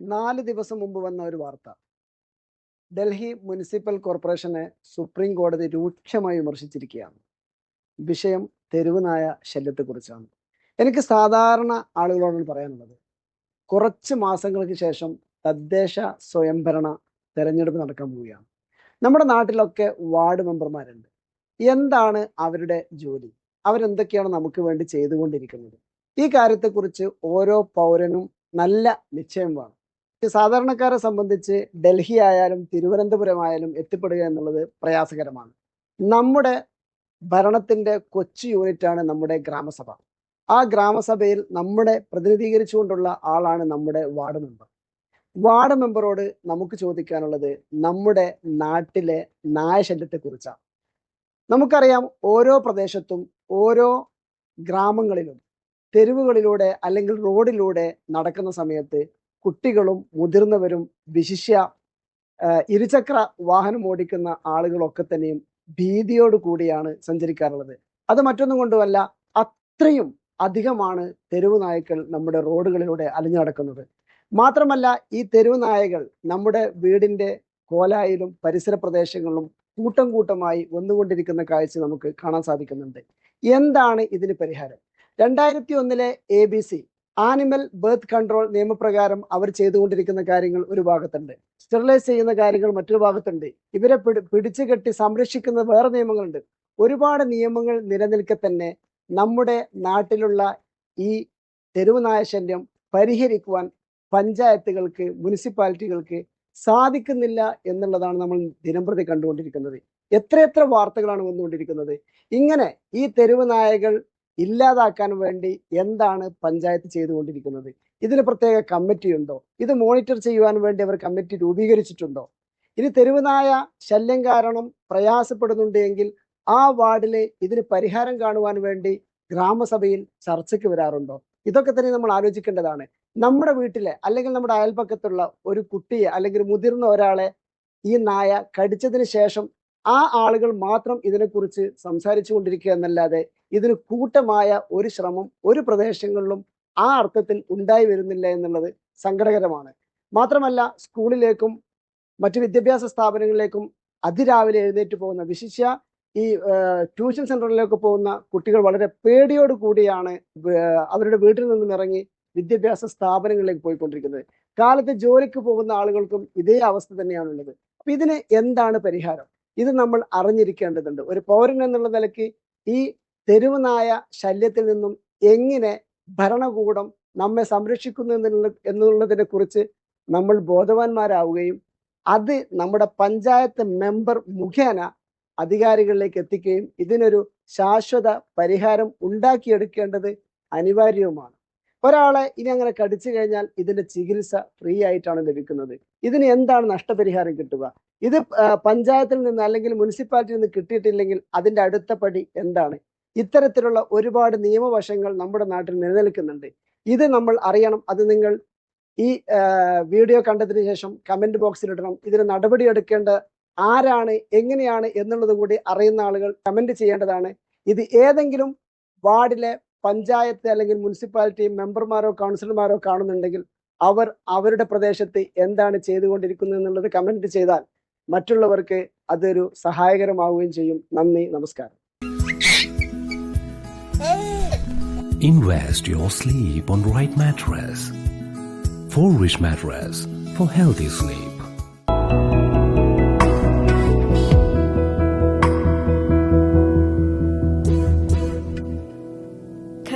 നാല് ദിവസം മുമ്പ് വന്ന ഒരു വാർത്ത. ഡൽഹി മുനിസിപ്പൽ കോർപ്പറേഷനെ സുപ്രീം കോടതി രൂക്ഷമായി വിമർശിച്ചിരിക്കുകയാണ്. വിഷയം തെരുവുനായ ശല്യത്തെ ശല്യത്തെക്കുറിച്ചാണ് എനിക്ക് സാധാരണ ആളുകളോടാണ് പറയാനുള്ളത്. കുറച്ച് മാസങ്ങൾക്ക് ശേഷം തദ്ദേശ സ്വയംഭരണ തെരഞ്ഞെടുപ്പ് നടക്കാൻ പോവുകയാണ്. നമ്മുടെ നാട്ടിലൊക്കെ വാർഡ് മെമ്പർമാരുണ്ട്. എന്താണ് അവരുടെ ജോലി? അവരെന്തൊക്കെയാണ് നമുക്ക് വേണ്ടി ചെയ്തുകൊണ്ടിരിക്കുന്നത്? ഈ കാര്യത്തെക്കുറിച്ച് ഓരോ പൗരനും നല്ല നിശ്ചയം വേണം. സാധാരണക്കാരെ സംബന്ധിച്ച് ഡൽഹി ആയാലും തിരുവനന്തപുരം ആയാലും എത്തിപ്പെടുക എന്നുള്ളത് പ്രയാസകരമാണ്. നമ്മുടെ ഭരണത്തിന്റെ കൊച്ചു യൂണിറ്റാണ് നമ്മുടെ ഗ്രാമസഭ. ആ ഗ്രാമസഭയിൽ നമ്മുടെ പ്രതിനിധീകരിച്ചുകൊണ്ടുള്ള ആളാണ് നമ്മുടെ വാർഡ് മെമ്പർ. വാർഡ് മെമ്പറോട് നമുക്ക് ചോദിക്കാനുള്ളത് നമ്മുടെ നാട്ടിലെ നായശല്യത്തെക്കുറിച്ചാണ് നമുക്കറിയാം ഓരോ പ്രദേശത്തും ഓരോ ഗ്രാമങ്ങളിലും തെരുവുകളിലൂടെ അല്ലെങ്കിൽ റോഡിലൂടെ നടക്കുന്ന സമയത്ത് കുട്ടികളും മുതിർന്നവരും വിശിഷ്യ ഇരുചക്ര വാഹനം ഓടിക്കുന്ന ആളുകളൊക്കെ തന്നെയും ഭീതിയോട് കൂടിയാണ് സഞ്ചരിക്കാറുള്ളത്. അത് മറ്റൊന്നും കൊണ്ടുമല്ല അത്രയും അധികമാണ് തെരുവ് നായ്ക്കൾ നമ്മുടെ റോഡുകളിലൂടെ അലഞ്ഞു നടക്കുന്നത്. മാത്രമല്ല ഈ തെരുവ് നായകൾ നമ്മുടെ വീടിന്റെ കോലായിലും പരിസര പ്രദേശങ്ങളിലും കൂട്ടം കൂട്ടമായി വന്നുകൊണ്ടിരിക്കുന്ന കാഴ്ച നമുക്ക് കാണാൻ സാധിക്കുന്നുണ്ട്. എന്താണ് ഇതിന് പരിഹാരം? രണ്ടായിരത്തി ഒന്നിലെ A B C animal birth control നിയമപ്രകാരം അവർ ചെയ്തുകൊണ്ടിരിക്കുന്ന കാര്യങ്ങൾ ഒരു ഭാഗത്തുണ്ട്. സ്റ്റെറിലൈസ് ചെയ്യുന്ന കാര്യങ്ങൾ മറ്റൊരു ഭാഗത്തുണ്ട്. ഇവരെ പിടി പിടിച്ചു കെട്ടി സംരക്ഷിക്കുന്ന വേറെ നിയമങ്ങളുണ്ട്. ഒരുപാട് നിയമങ്ങൾ നിലനിൽക്കെ തന്നെ നമ്മുടെ നാട്ടിലുള്ള ഈ തെരുവ് നായശല്യം പരിഹരിക്കുവാൻ പഞ്ചായത്തുകൾക്ക് മുനിസിപ്പാലിറ്റികൾക്ക് സാധിക്കുന്നില്ല എന്നുള്ളതാണ് നമ്മൾ ദിനംപ്രതി കണ്ടുകൊണ്ടിരിക്കുന്നത്. എത്രയെത്ര വാർത്തകളാണ് വന്നുകൊണ്ടിരിക്കുന്നത്. ഇങ്ങനെ ഈ തെരുവ് നായകൾ ഇല്ലാതാക്കാൻ വേണ്ടി എന്താണ് പഞ്ചായത്ത് ചെയ്തുകൊണ്ടിരിക്കുന്നത്? ഇതിന് പ്രത്യേക കമ്മിറ്റി ഉണ്ടോ? ഇത് മോണിറ്റർ ചെയ്യുവാൻ വേണ്ടി അവർ കമ്മിറ്റി രൂപീകരിച്ചിട്ടുണ്ടോ? ഇനി തെരുവുനായ ശല്യം കാരണം പ്രയാസപ്പെടുന്നുണ്ട് എങ്കിൽ ആ വാർഡിലെ ഇതിന് പരിഹാരം കാണുവാൻ വേണ്ടി ഗ്രാമസഭയിൽ ചർച്ചയ്ക്ക് വരാറുണ്ടോ? ഇതൊക്കെ തന്നെ നമ്മൾ ആലോചിക്കേണ്ടതാണ്. നമ്മുടെ വീട്ടിലെ അല്ലെങ്കിൽ നമ്മുടെ അയൽപക്കത്തുള്ള ഒരു കുട്ടിയെ അല്ലെങ്കിൽ മുതിർന്ന ഒരാളെ ഈ നായ കടിച്ചതിന് ശേഷം ആ ആളുകൾ മാത്രം ഇതിനെക്കുറിച്ച് സംസാരിച്ചു കൊണ്ടിരിക്കുക എന്നല്ലാതെ ഇതിന് കൂട്ടമായ ഒരു ശ്രമം ഒരു പ്രദേശങ്ങളിലും ആ അർത്ഥത്തിൽ ഉണ്ടായി വരുന്നില്ല എന്നുള്ളത് സങ്കടകരമാണ്. മാത്രമല്ല സ്കൂളിലേക്കും മറ്റു വിദ്യാഭ്യാസ സ്ഥാപനങ്ങളിലേക്കും അതിരാവിലെ എഴുന്നേറ്റ് പോകുന്ന വിശിഷ്യ ഈ ട്യൂഷൻ സെന്ററിലേക്ക് പോകുന്ന കുട്ടികൾ വളരെ പേടിയോട് കൂടിയാണ് അവരുടെ വീട്ടിൽ നിന്നും ഇറങ്ങി വിദ്യാഭ്യാസ സ്ഥാപനങ്ങളിലേക്ക് പോയിക്കൊണ്ടിരിക്കുന്നത്. കാലത്ത് ജോലിക്ക് പോകുന്ന ആളുകൾക്കും ഇതേ അവസ്ഥ തന്നെയാണുള്ളത്. അപ്പൊ ഇതിന് എന്താണ് പരിഹാരം? ഇത് നമ്മൾ അറിഞ്ഞിരിക്കേണ്ടതുണ്ട്. ഒരു പൗരൻ എന്നുള്ള നിലയ്ക്ക് ഈ തെരുവനായ ശല്യത്തിൽ നിന്നും എങ്ങനെ ഭരണകൂടം നമ്മെ സംരക്ഷിക്കുന്നു എന്നുള്ളതിനെ കുറിച്ച് നമ്മൾ ബോധവാന്മാരാവുകയും അത് നമ്മുടെ പഞ്ചായത്ത് മെമ്പർ മുഖേന അധികാരികളിലേക്ക് എത്തിക്കുകയും ഇതിനൊരു ശാശ്വത പരിഹാരം ഉണ്ടാക്കിയെടുക്കേണ്ടത് അനിവാര്യവുമാണ്. ഒരാളെ ഇനി അങ്ങനെ കടിച്ചു കഴിഞ്ഞാൽ ഇതിന്റെ ചികിത്സ ഫ്രീ ആയിട്ടാണ് ലഭിക്കുന്നത്. ഇതിന് എന്താണ് നഷ്ടപരിഹാരം കിട്ടുക? ഇത് പഞ്ചായത്തിൽ നിന്ന് അല്ലെങ്കിൽ മുനിസിപ്പാലിറ്റിയിൽ നിന്ന് കിട്ടിയിട്ടില്ലെങ്കിൽ അതിന്റെ അടുത്ത പടി എന്താണ്? ഇത്തരത്തിലുള്ള ഒരുപാട് നിയമവശങ്ങൾ നമ്മുടെ നാട്ടിൽ നിലനിൽക്കുന്നുണ്ട്. ഇത് നമ്മൾ അറിയണം. അത് നിങ്ങൾ ഈ വീഡിയോ കണ്ടതിന് ശേഷം കമന്റ് ബോക്സിൽ ഇടണം. ഇതിന് നടപടി എടുക്കേണ്ട ആരാണ് എങ്ങനെയാണ് എന്നുള്ളത് കൂടി അറിയുന്ന ആളുകൾ കമന്റ് ചെയ്യേണ്ടതാണ്. ഇത് ഏതെങ്കിലും വാർഡിലെ പഞ്ചായത്ത് അല്ലെങ്കിൽ മുനിസിപ്പാലിറ്റി മെമ്പർമാരോ കൗൺസിലർമാരോ കാണുന്നുണ്ടെങ്കിൽ അവർ അവരുടെ പ്രദേശത്ത് എന്താണ് ചെയ്തുകൊണ്ടിരിക്കുന്നത് എന്നുള്ളത് കമന്റ് ചെയ്താൽ മറ്റുള്ളവർക്ക് അതൊരു സഹായകരമാവുകയും ചെയ്യും നന്ദി നമസ്കാരം Invest your sleep on right mattress. For rich mattress for healthy sleep.